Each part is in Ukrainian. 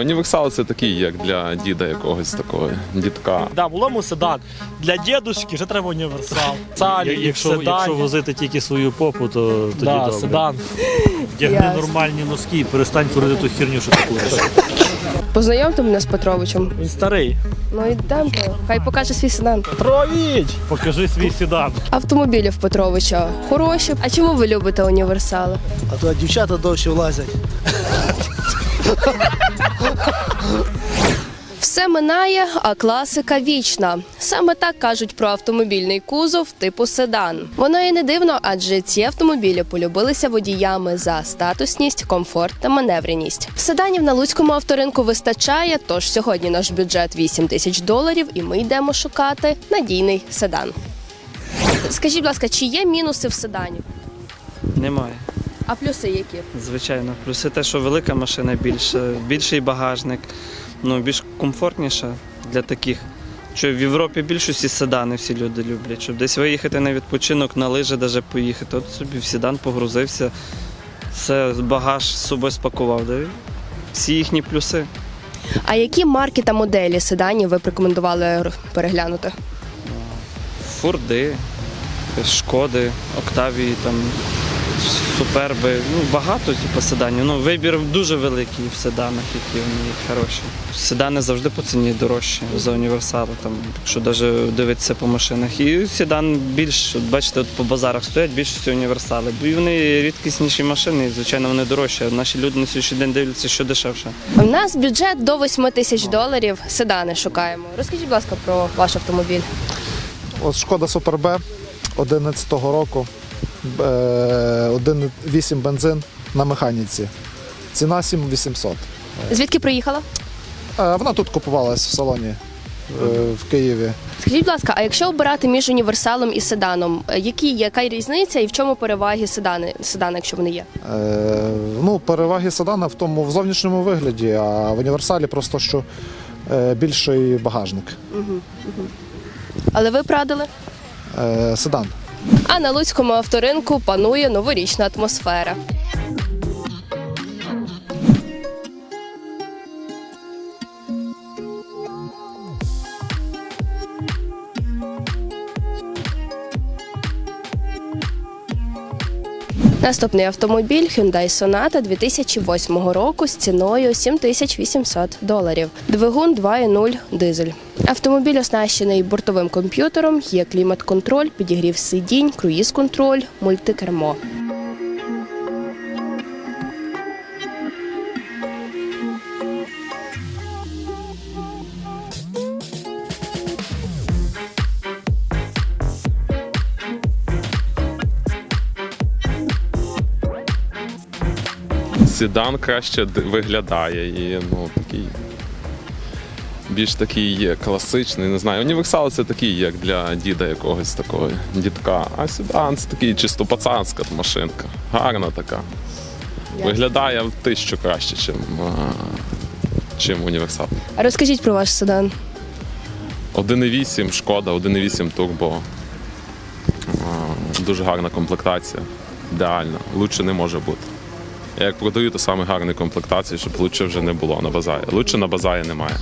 Універсал це такий, як для діда якогось такого дідка. Да, було му седан. Для дідушки вже треба універсал. Салі, Якщо, седан. якщо возити тільки свою попу, то тоді да, добре. седан. Вдягни нормальні носки і перестань курити ту херню, що ти куриш. Познайомте мене з Петровичем. Він старий. Ну йдемте, хай покаже свій седан. Провідь! Покажи свій седан. Автомобілі в Петровича хороші. А чому ви любите універсали? А то дівчата довше влазять. Все минає, а класика вічна. Саме так кажуть про автомобільний кузов типу седан. Воно і не дивно, адже ці автомобілі полюбилися водіями за статусність, комфорт та маневреність. Седанів на луцькому авторинку вистачає, тож сьогодні наш бюджет 8 тисяч доларів, і ми йдемо шукати надійний седан. Скажіть, будь ласка, чи є мінуси в седані? Немає. А плюси які? Звичайно. Плюси те, що велика машина більше, більший багажник, ну, більш комфортніша для таких. Що в Європі більшості седани всі люди люблять, щоб десь виїхати на відпочинок, на лижі навіть поїхати. От собі в седан погрузився, все, багаж з собою спакував. Да? Всі їхні плюси. А які марки та моделі седанів ви б рекомендували переглянути? Форди, шкоди, Октавії, там, суперби. Ну, багато типу, седанів. Ну, вибір дуже великий в седанах, які вони є хороші. Седани завжди по ціні дорожчі за універсали, там, якщо навіть дивитися по машинах. І седан більш, от бачите, от по базарах стоять більшості універсали. Бо і вони рідкісніші машини, і, звичайно, вони дорожчі. Наші люди на сьогоднішній день дивляться, що дешевше. У нас бюджет до 8 тисяч доларів. Седани шукаємо. Розкажіть, будь ласка, про ваш автомобіль. От Шкода Супер Б 11-го року, 1,8 бензин на механіці. Ціна 7800. Звідки приїхала? Е, Вона тут купувалась в салоні е, в Києві. Скажіть, будь ласка, а якщо обирати між універсалом і седаном, е, які яка різниця і в чому переваги седани, седана, якщо вони є? Е, Ну, переваги седана в тому в зовнішньому вигляді, а в універсалі просто що е, більший багажник. Але ви б радили? Е, Седан. А на Луцькому авторинку панує новорічна атмосфера. Наступний автомобіль Hyundai Sonata 2008 року з ціною 7800 доларів. Двигун 2.0 дизель. Автомобіль оснащений бортовим комп'ютером, є клімат-контроль, підігрів сидінь, круїз-контроль, мультикермо. Седан краще виглядає і ну такий. Більш такий класичний, не знаю. Універсал це такий, як для діда якогось такого дідка. А седан це такий чисто пацанська машинка. Гарна така. Виглядає в тисячу краще, чим, чим універсал. А розкажіть про ваш седан. 1.8 шкода, 1.8 турбо. Дуже гарна комплектація. Ідеальна. Лучше не може бути. Я як продаю, то саме гарні комплектації, щоб лучше вже не було на базарі. Лучше на базарі немає.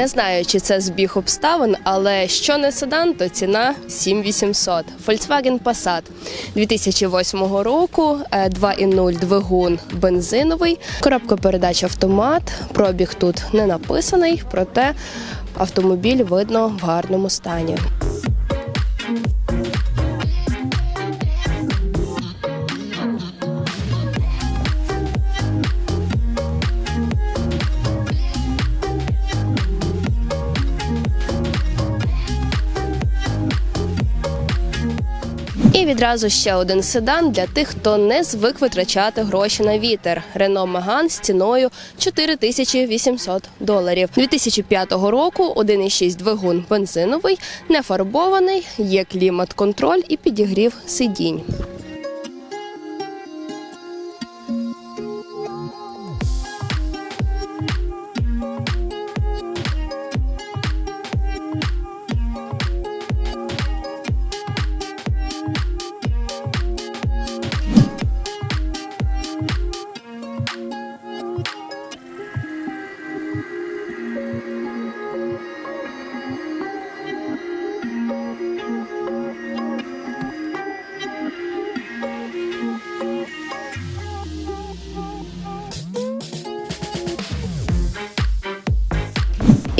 Не знаю, чи це збіг обставин, але що не седан, то ціна 7800. Volkswagen Passat 2008 року, е, 2.0 двигун бензиновий, коробка передач автомат. Пробіг тут не написаний, проте автомобіль видно в гарному стані. Відразу ще один седан для тих, хто не звик витрачати гроші на вітер. Рено Меган з ціною 4800 доларів. 2005 року 1,6 двигун бензиновий, не фарбований, є клімат-контроль і підігрів сидінь.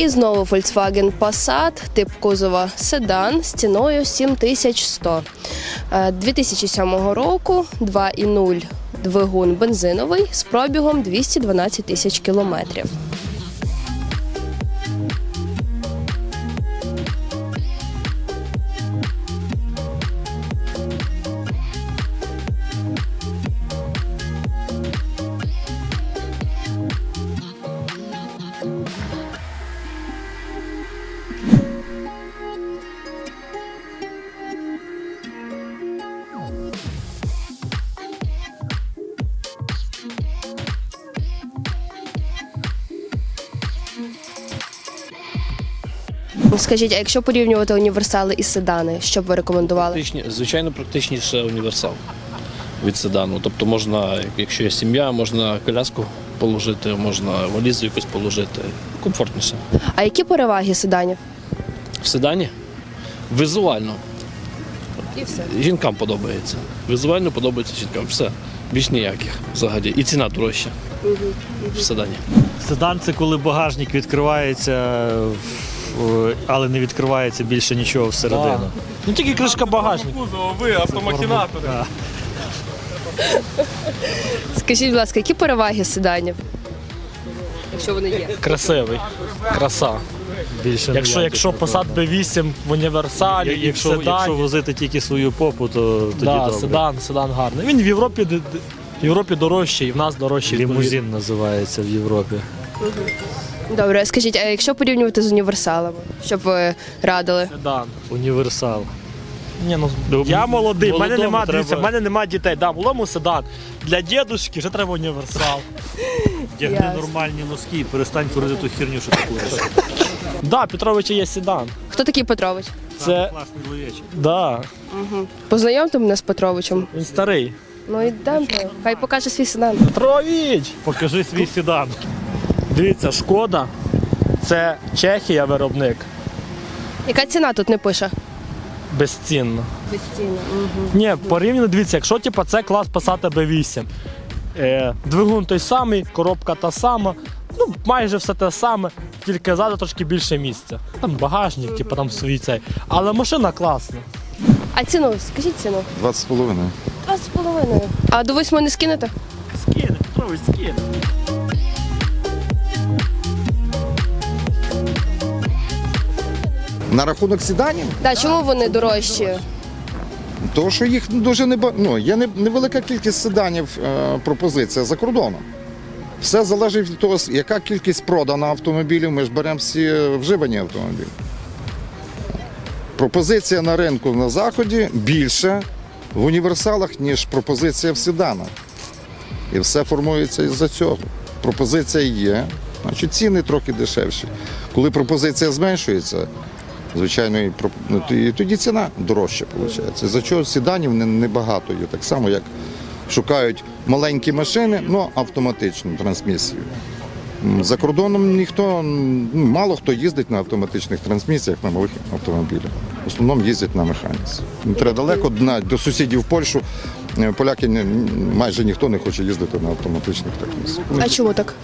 І знову Volkswagen Passat, тип кузова седан з ціною 7100. Е, 2007 року 2,0 двигун бензиновий з пробігом 212 тисяч кілометрів. Скажіть, а якщо порівнювати універсали і седани, що б ви рекомендували? Практичні, звичайно, практичніше універсал від седану. Тобто можна, якщо є сім'я, можна коляску положити, можна валізу якусь положити. Комфортніше. А які переваги седанів? В седані візуально. І все. Жінкам подобається. Візуально подобається жінкам. Все. Більш ніяких взагалі. І ціна дорожча в седані. Седан це коли багажник відкривається, в- але не відкривається більше нічого всередину. Ну тільки кришка багажника. Ви автомахінатори. Скажіть, будь ласка, які переваги седанів? Якщо вони є. Красивий. Краса. Більше Якщо, ніяких якщо. Посад Б8 в універсалі Я- і в якщо, седані. якщо возити тільки свою попу, то тоді да, добре. седан, седан гарний. Він в Європі, д- д- в Європі дорожчий, і в нас дорожчий. Лімузин називається в Європі. Добре, скажіть, а якщо порівнювати з універсалами, щоб ви радили? Седан. Універсал. Ні, ну, я молодий, в мене молодому нема, дивіться, в треба- мене нема дітей. Да, малому седан. Для дідушки вже треба універсал. Ясно. нормальні носки і перестань курити ту херню, що ти куриш. Да, Петровича є седан. Хто такий Петрович? Це Класний лоєчик. да, Познайомте мене з Петровичем. він старий. Ну йдемте, хай покаже свій седан. Петрович! Покажи свій седан. Дивіться, шкода. Це Чехія виробник. Яка ціна тут не пише? Безцінно. Безцінно. Ні, порівняно, дивіться, якщо типу, це клас Passat B8. Е, двигун той самий, коробка та сама. Ну, майже все те саме, тільки ззаду трошки більше місця. Там багажник, типу, там свій цей. Але машина класна. А ціну, скажіть ціну. 20,5. Два з половиною. А до восьми не скинете? Скине, Петрович, скине. На рахунок сіданів, Так, чому вони дорожчі? тому що їх дуже не ну, є невелика кількість седанів е, пропозиція за кордоном. Все залежить від того, яка кількість продана автомобілів. Ми ж беремо всі вживані автомобілі. Пропозиція на ринку на заході більше в універсалах, ніж пропозиція в седанах. І все формується із-за цього. Пропозиція є, значить ціни трохи дешевші. Коли пропозиція зменшується, звичайно, і ну, і тоді ціна дорожча виходить. За чого сіданів небагато є. Так само, як шукають маленькі машини, але автоматичну трансмісію. За кордоном ніхто, ну, мало хто їздить на автоматичних трансмісіях на малих автомобілях. В основному їздять на механіці. Треба далеко до сусідів в Польщу. е, Поляки майже ніхто не хоче їздити на автоматичних трансмісіях. А чому так?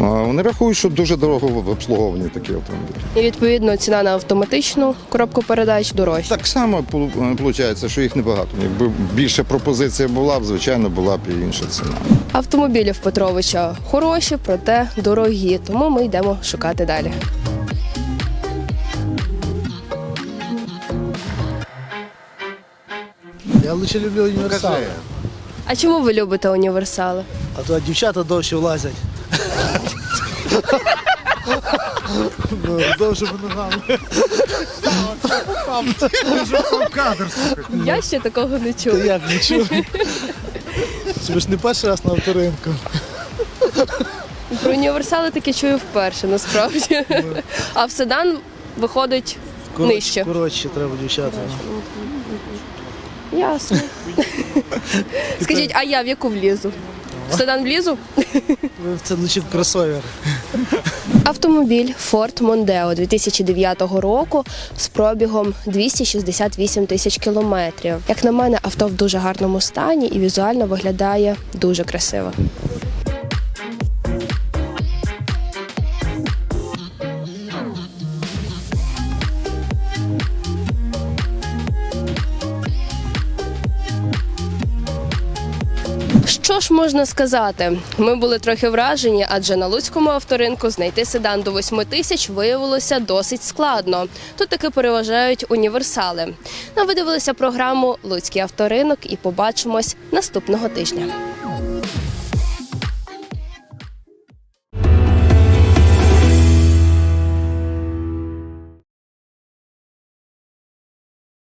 Вони рахують, що дуже дорого в обслуговувані такі автомобілі. І відповідно ціна на автоматичну коробку передач дорожча. Так само виходить, що їх небагато. Якби більше пропозиція була б, звичайно, була б і інша ціна. Автомобілі в Петровича хороші, проте дорогі, тому ми йдемо шукати далі. Я лише люблю універсали. А чому ви любите універсали? А то дівчата довше влазять. Ну, Довше ногам. Я ще такого не Ти чула. як не чув? Це ви ж не перший раз на авторинку. Про універсали таки чую вперше, насправді. А в седан виходить нижче. Коротше, треба дівчата. Ясно. Скажіть, а я в яку влізу? В седан влізу? Це лише кросовер. Автомобіль Ford Mondeo 2009 року з пробігом 268 тисяч кілометрів. Як на мене, авто в дуже гарному стані і візуально виглядає дуже красиво. Можна сказати? Ми були трохи вражені, адже на луцькому авторинку знайти седан до 8 тисяч виявилося досить складно. Тут таки переважають універсали. Ну, ви дивилися програму Луцький авторинок і побачимось наступного тижня.